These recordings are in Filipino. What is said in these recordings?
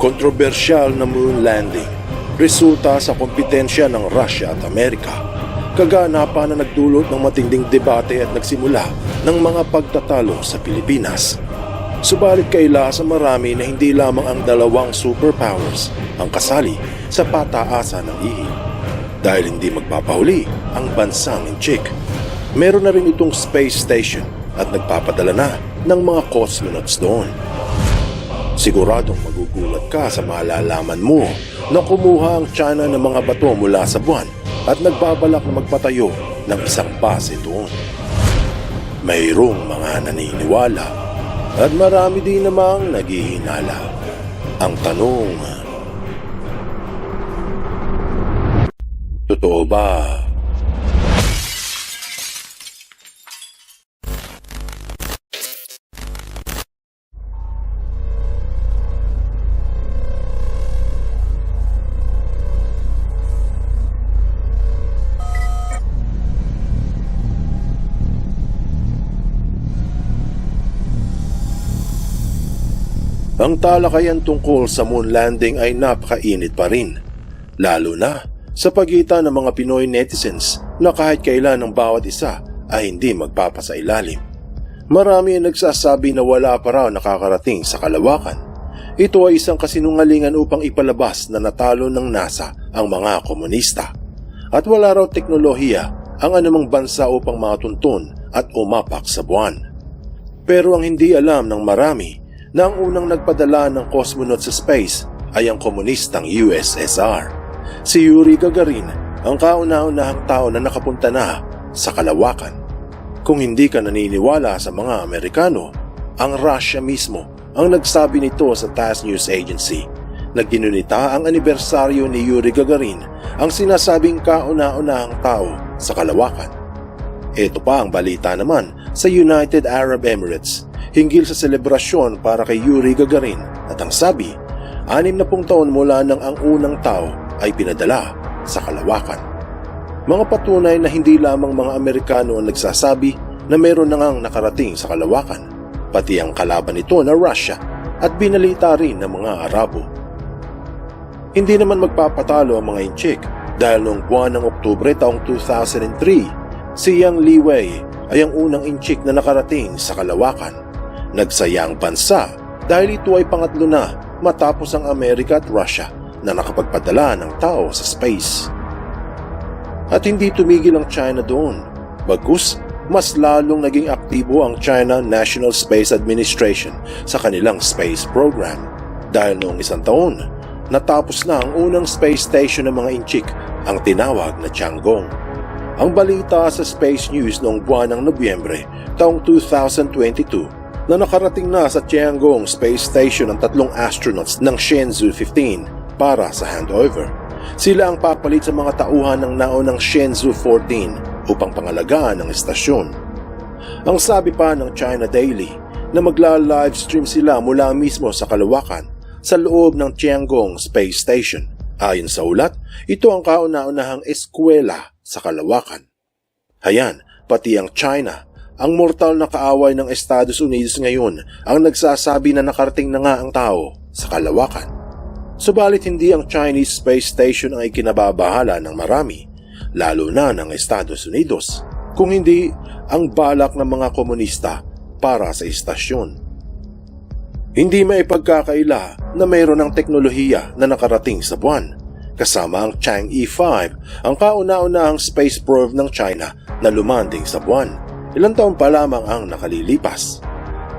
Kontrobersyal na moon landing resulta sa kompetensya ng Russia at Amerika. Kaganapan na nagdulot ng matinding debate at nagsimula ng mga pagtatalo sa Pilipinas. Subalit kaila sa marami na hindi lamang ang dalawang superpowers ang kasali sa pataasan ng ihi. Dahil hindi magpapahuli ang bansang Inchik. Meron na rin itong space station at nagpapadala na ng mga cosmonauts doon. Siguradong magugulat ka sa malalaman mo na kumuha ang China ng mga bato mula sa buwan at nagbabalak na magpatayo ng isang base doon. Mayroong mga naniniwala at marami din namang naghihinala. Ang tanong, totoo ba? Ang talakayan tungkol sa moon landing ay napakainit pa rin. Lalo na sa pagitan ng mga Pinoy netizens na kahit kailan ng bawat isa ay hindi magpapasailalim. Marami ang nagsasabi na wala pa raw nakakarating sa kalawakan. Ito ay isang kasinungalingan upang ipalabas na natalo ng NASA ang mga komunista. At wala raw teknolohiya ang anumang bansa upang matuntun at umapak sa buwan. Pero ang hindi alam ng marami na ang unang nagpadala ng cosmonaut sa space ay ang komunistang USSR. Si Yuri Gagarin ang kauna-unahang tao na nakapunta na sa kalawakan. Kung hindi ka naniniwala sa mga Amerikano, ang Russia mismo ang nagsabi nito sa TASS News Agency na ginunita ang anibersaryo ni Yuri Gagarin ang sinasabing kauna-unahang tao sa kalawakan. Ito pa ang balita naman sa United Arab Emirates hinggil sa selebrasyon para kay Yuri Gagarin at ang sabi, anim na pung taon mula nang ang unang tao ay pinadala sa kalawakan. Mga patunay na hindi lamang mga Amerikano ang nagsasabi na meron na ngang nakarating sa kalawakan, pati ang kalaban nito na Russia at binalita rin ng mga Arabo. Hindi naman magpapatalo ang mga Inchik dahil noong buwan ng Oktubre taong 2003, si Yang Liwei ay ang unang Inchik na nakarating sa kalawakan. Nagsaya ang bansa dahil ito ay pangatlo na matapos ang Amerika at Russia na nakapagpadala ng tao sa space. At hindi tumigil ang China doon. Bagus, mas lalong naging aktibo ang China National Space Administration sa kanilang space program. Dahil noong isang taon, natapos na ang unang space station ng mga Inchik, ang tinawag na Tiangong. Ang balita sa Space News noong buwan ng Nobyembre taong 2022 na nakarating na sa Tiangong Space Station ang tatlong astronauts ng Shenzhou 15 para sa handover. Sila ang papalit sa mga tauhan ng naunang Shenzhou 14 upang pangalagaan ang estasyon. Ang sabi pa ng China Daily na magla-livestream sila mula mismo sa kalawakan sa loob ng Tiangong Space Station. Ayon sa ulat, ito ang kauna-unahang eskwela sa kalawakan. Hayan, pati ang China, ang mortal na kaaway ng Estados Unidos ngayon ang nagsasabi na nakarating na nga ang tao sa kalawakan. Subalit hindi ang Chinese Space Station ang ikinababahala ng marami, lalo na ng Estados Unidos, kung hindi ang balak ng mga komunista para sa istasyon. Hindi may pagkakaila na mayroon ng teknolohiya na nakarating sa buwan, kasama ang Chang'e 5, ang kauna-unahang space probe ng China na lumanding sa buwan. Ilang taon pa lamang ang nakalilipas.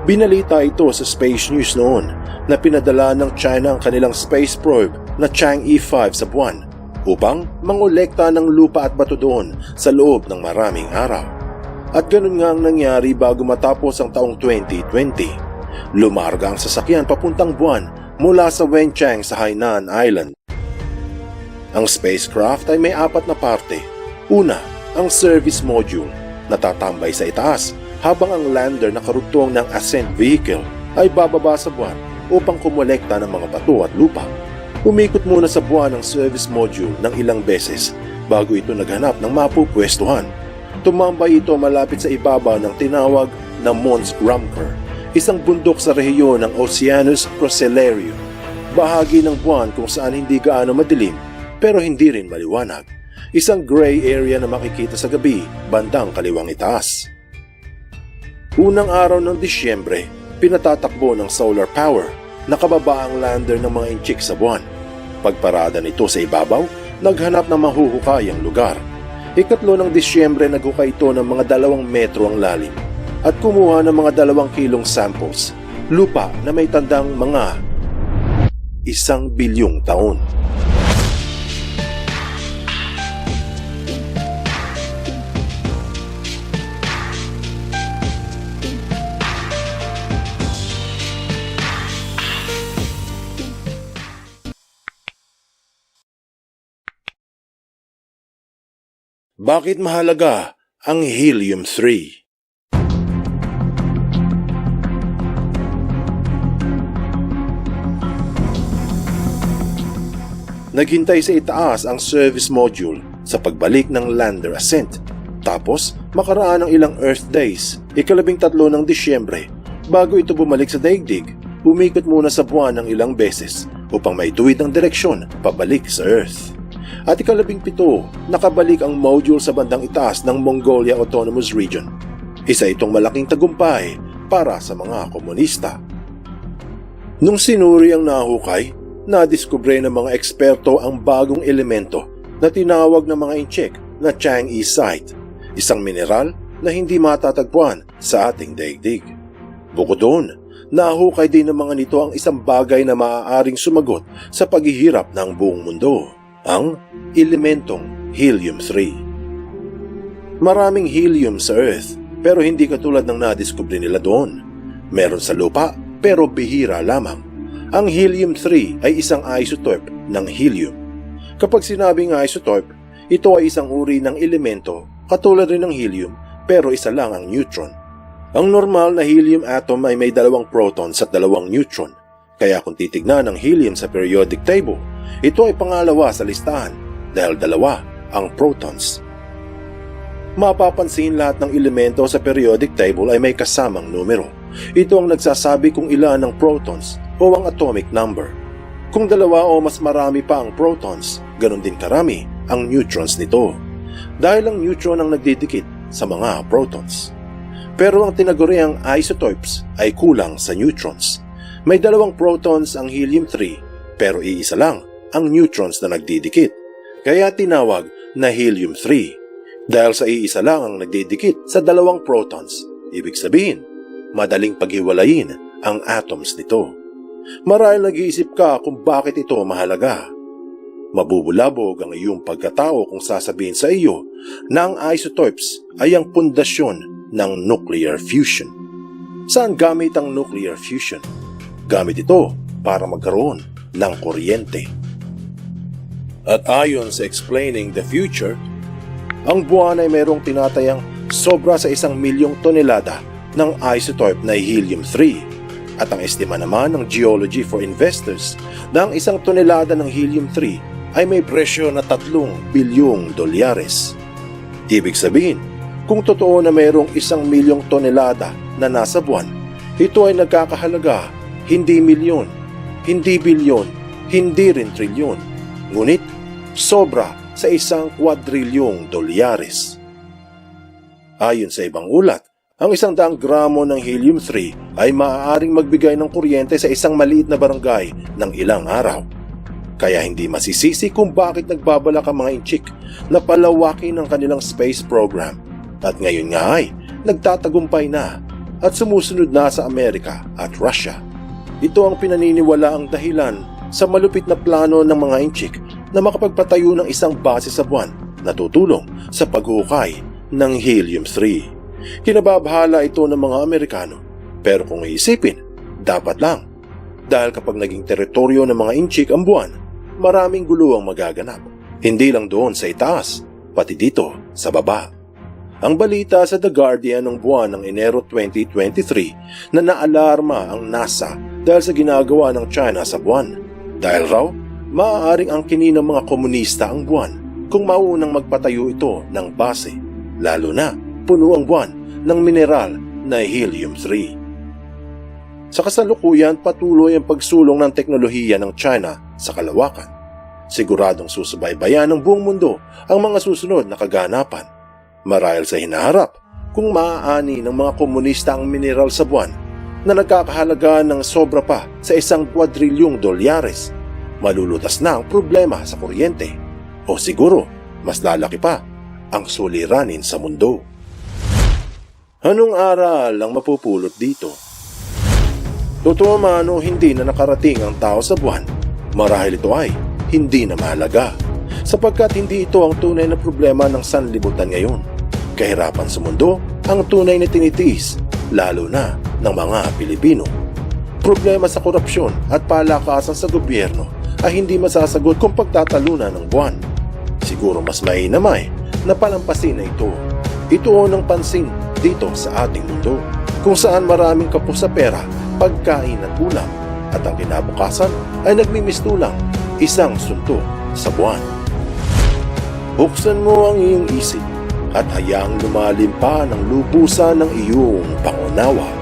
Binalita ito sa Space News noon na pinadala ng China ang kanilang space probe na Chang'e 5 sa buwan upang mangolekta ng lupa at bato doon sa loob ng maraming araw. At ganun nga ang nangyari bago matapos ang taong 2020. Lumarga ang sasakyan papuntang buwan mula sa Wenchang sa Hainan Island. Ang spacecraft ay may apat na parte. Una, ang service module na tatambay sa itaas habang ang lander na karugtong ng ascent vehicle ay bababa sa buwan upang kumolekta ng mga bato at lupa. Umikot muna sa buwan ang service module ng ilang beses bago ito naghanap ng mapupwestuhan. Tumambay ito malapit sa ibabaw ng tinawag na Mons Rumker, isang bundok sa rehiyon ng Oceanus Procellario. bahagi ng buwan kung saan hindi gaano madilim pero hindi rin maliwanag. Isang gray area na makikita sa gabi bandang kaliwang itaas. Unang araw ng Disyembre, pinatatakbo ng solar power, nakababa ang lander ng mga inchik sa buwan. Pagparada nito sa ibabaw, naghanap ng mahuhukayang lugar. Ikatlo ng Disyembre naghukay ito ng mga dalawang metro ang lalim at kumuha ng mga dalawang kilong samples, lupa na may tandang mga isang bilyong taon. Bakit mahalaga ang helium-3? Naghintay sa itaas ang service module sa pagbalik ng lander ascent. Tapos, makaraan ng ilang Earth days, ikalabing tatlo ng Disyembre, bago ito bumalik sa daigdig, umikot muna sa buwan ng ilang beses upang maituwid ang direksyon pabalik sa Earth. At ikalabing pito, nakabalik ang module sa bandang itaas ng Mongolia Autonomous Region. Isa itong malaking tagumpay para sa mga komunista. Nung sinuri ang nahukay, nadiskubre ng mga eksperto ang bagong elemento na tinawag ng mga incheck na Chang'e site, isang mineral na hindi matatagpuan sa ating daigdig. Bukod doon, nahukay din ng mga nito ang isang bagay na maaaring sumagot sa paghihirap ng buong mundo, ang elementong helium-3. Maraming helium sa Earth pero hindi katulad ng nadiskubre nila doon. Meron sa lupa pero bihira lamang. Ang helium-3 ay isang isotope ng helium. Kapag sinabing isotope, ito ay isang uri ng elemento katulad rin ng helium pero isa lang ang neutron. Ang normal na helium atom ay may dalawang protons at dalawang neutron. Kaya kung titignan ang helium sa periodic table, ito ay pangalawa sa listahan dahil dalawa ang protons. Mapapansin lahat ng elemento sa periodic table ay may kasamang numero. Ito ang nagsasabi kung ilan ang protons o ang atomic number. Kung dalawa o mas marami pa ang protons, ganun din karami ang neutrons nito. Dahil ang neutron ang nagdidikit sa mga protons. Pero ang tinaguriang isotopes ay kulang sa neutrons. May dalawang protons ang helium-3 pero iisa lang ang neutrons na nagdidikit. Kaya tinawag na helium-3 dahil sa iisa lang ang nagdidikit sa dalawang protons. Ibig sabihin, madaling paghiwalayin ang atoms nito. Marahil nag-iisip ka kung bakit ito mahalaga. Mabubulabog ang iyong pagkatao kung sasabihin sa iyo na ang isotopes ay ang pundasyon ng nuclear fusion. Saan gamit ang nuclear fusion? Gamit ito para magkaroon ng kuryente. At ayon sa Explaining the Future, ang buwan ay mayroong tinatayang sobra sa isang milyong tonelada ng isotope na helium-3 at ang estima naman ng Geology for Investors na ang isang tonelada ng helium-3 ay may presyo na 3 bilyong dolyares. Ibig sabihin, kung totoo na mayroong isang milyong tonelada na nasa buwan, ito ay nagkakahalaga hindi milyon, hindi bilyon, hindi rin trilyon, ngunit sobra sa isang kwadrilyong dolyares. Ayon sa ibang ulat, ang isang daang gramo ng helium-3 ay maaaring magbigay ng kuryente sa isang maliit na barangay ng ilang araw. Kaya hindi masisisi kung bakit nagbabalak ang mga inchik na palawakin ang kanilang space program. At ngayon nga ay nagtatagumpay na at sumusunod na sa Amerika at Russia. Ito ang pinaniniwala ang dahilan sa malupit na plano ng mga inchik na makapagpatayo ng isang base sa buwan na tutulong sa paghukay ng helium-3. Kinababahala ito ng mga Amerikano. Pero kung iisipin, dapat lang. Dahil kapag naging teritoryo ng mga inchik ang buwan, maraming gulo ang magaganap. Hindi lang doon sa itaas, pati dito sa baba. Ang balita sa The Guardian ng buwan ng Enero 2023 na naalarma ang NASA dahil sa ginagawa ng China sa buwan. Dahil raw, maaaring ang kini ng mga komunista ang buwan kung maunang magpatayo ito ng base, lalo na puno ang buwan ng mineral na helium-3. Sa kasalukuyan, patuloy ang pagsulong ng teknolohiya ng China sa kalawakan. Siguradong susubaybayan ng buong mundo ang mga susunod na kaganapan. Marahil sa hinaharap, kung maaani ng mga komunista ang mineral sa buwan na nagkakahalaga ng sobra pa sa isang kwadrilyong dolyares, malulutas na ang problema sa kuryente. O siguro, mas lalaki pa ang suliranin sa mundo. Anong aral ang mapupulot dito? Totoo man o hindi na nakarating ang tao sa buwan, marahil ito ay hindi na mahalaga sapagkat hindi ito ang tunay na problema ng sanlibutan ngayon. Kahirapan sa mundo ang tunay na tinitiis, lalo na ng mga Pilipino. Problema sa korupsyon at palakasan sa gobyerno ay hindi masasagot kung pagtatalunan ng buwan. Siguro mas mainamay na palampasin na ito. Ito ng pansin dito sa ating mundo kung saan maraming kapos sa pera, pagkain at ulam at ang kinabukasan ay nagmimistulang isang sunto sa buwan. Buksan mo ang iyong isip at hayaang lumalim pa ng lubusan ng iyong pangunawa